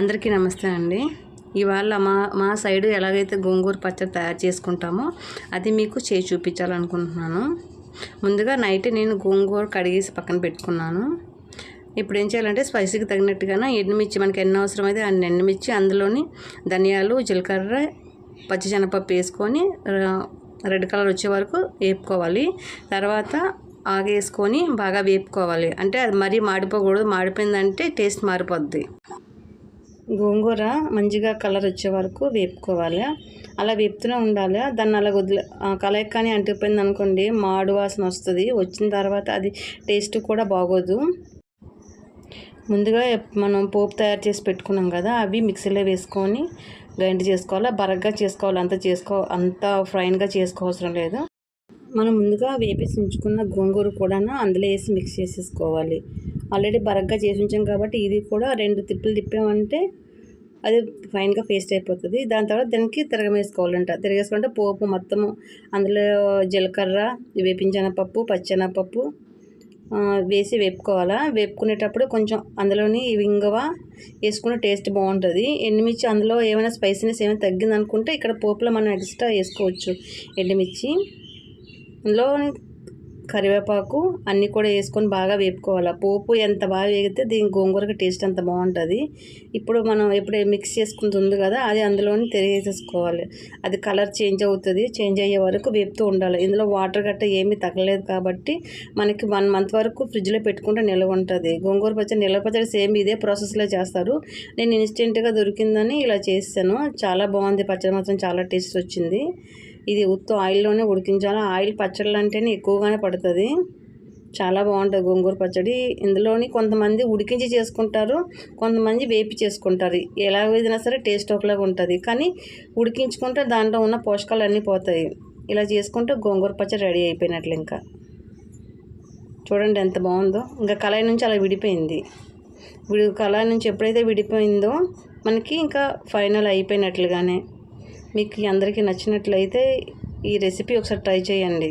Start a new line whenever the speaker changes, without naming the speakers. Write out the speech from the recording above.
అందరికీ నమస్తే అండి. ఇవాళ మా మా సైడు ఎలాగైతే గోంగూర పచ్చడి తయారు చేసుకుంటామో అది మీకు చేయి చూపించాలనుకుంటున్నాను. ముందుగా నైట్ నేను గోంగూర కడిగేసి పక్కన పెట్టుకున్నాను. ఇప్పుడు ఏం చేయాలంటే స్పైసీకి తగినట్టుగా ఎండుమిర్చి మనకి ఎన్ని అవసరం అయితే అన్ని ఎండుమిర్చి అందులోని ధనియాలు జీలకర్ర పచ్చిశనగపప్పు వేసుకొని రెడ్ కలర్ వచ్చే వరకు వేపుకోవాలి. తర్వాత ఆగేసుకొని బాగా వేపుకోవాలి. అంటే అది మరీ మాడిపోకూడదు. మాడిపోయిందంటే టేస్ట్ మారిపోద్ది. గోంగూర మంచిగా కలర్ వచ్చే వరకు వేపుకోవాలి. అలా వేపుతూనే ఉండాలి. దాన్ని అలా వదిలే కలయిక కానీ అంటిపోయింది అనుకోండి మాడు వాసన వస్తుంది. వచ్చిన తర్వాత అది టేస్ట్ కూడా బాగోదు. ముందుగా మనం పోపు తయారు చేసి పెట్టుకున్నాం కదా అవి మిక్సీలో వేసుకొని గ్రైండ్ చేసుకోవాలి. బరగ్గా చేసుకోవాలి. అంత చేసుకో అంత ఫ్రైన్గా చేసుకోవసరం లేదు. మనం ముందుగా వేపేసి ఉంచుకున్న గోంగూర కూడా అందులో వేసి మిక్స్ చేసేసుకోవాలి. ఆల్రెడీ బరగ్గా చేసి ఉంచాం కాబట్టి ఇది కూడా రెండు తిప్పులు తిప్పామంటే అది ఫైన్గా పేస్ట్ అయిపోతుంది. దాని తర్వాత దానికి తిరగమేసుకోవాలంట. తిరగేసుకుంటే పోపు మొత్తము అందులో జీలకర్ర వేపించనపప్పు పచ్చెనపప్పు వేసి వేపుకోవాలా. వేపుకునేటప్పుడు కొంచెం అందులోని ఇంగవ వేసుకున్న టేస్ట్ బాగుంటుంది. ఎండుమిర్చి అందులో ఏమైనా స్పైసీనెస్ ఏమైనా తగ్గింది అనుకుంటే ఇక్కడ పోపులో మనం ఎక్స్ట్రా వేసుకోవచ్చు ఎండుమిర్చి. అందులో కరివేపాకు అన్నీ కూడా వేసుకొని బాగా వేపుకోవాలి. పోపు ఎంత బాగా వేగితే దీని గోంగూరకి టేస్ట్ అంత బాగుంటుంది. ఇప్పుడు మనం ఎప్పుడు మిక్స్ చేసుకుంటుంది కదా అది అందులోని తిరిగేసేసుకోవాలి. అది కలర్ చేంజ్ అవుతుంది చేంజ్ అయ్యే వరకు వేపుతూ ఉండాలి. ఇందులో వాటర్ గట్ట ఏమీ తగ్గలేదు కాబట్టి మనకి వన్ మంత్ వరకు ఫ్రిడ్జ్లో పెట్టుకుంటే నిల్వ ఉంటుంది. గోంగూర పచ్చడి నిల్వ పచ్చడి సేమ్ ఇదే ప్రాసెస్లో చేస్తారు. నేను ఇన్స్టెంట్గా దొరికిందని ఇలా చేస్తాను చాలా బాగుంది. పచ్చడి మాత్రం చాలా టేస్ట్ వచ్చింది. ఇది ఉత్తు ఆయిల్లోనే ఉడికించాలి. ఆయిల్ పచ్చళ్ళు అంటేనే ఎక్కువగానే పడుతుంది. చాలా బాగుంటుంది గోంగూర పచ్చడి. ఇందులోని కొంతమంది ఉడికించి చేసుకుంటారు కొంతమంది వేపి చేసుకుంటారు. ఎలా వేసినా సరే టేస్ట్ ఒకలాగా ఉంటుంది. కానీ ఉడికించుకుంటే దాంట్లో ఉన్న పోషకాలు అన్నీ పోతాయి. ఇలా చేసుకుంటే గోంగూర పచ్చడి రెడీ అయిపోయినట్లు ఇంకా. చూడండి ఎంత బాగుందో. ఇంకా కళాయి నుంచి అలా విడిపోయింది. విడి కళాయి నుంచి ఎప్పుడైతే విడిపోయిందో మనకి ఇంకా ఫైనల్ అయిపోయినట్లుగానే మీకు అందరికీ నచ్చినట్లయితే ఈ రెసిపీ ఒకసారి ట్రై చేయండి.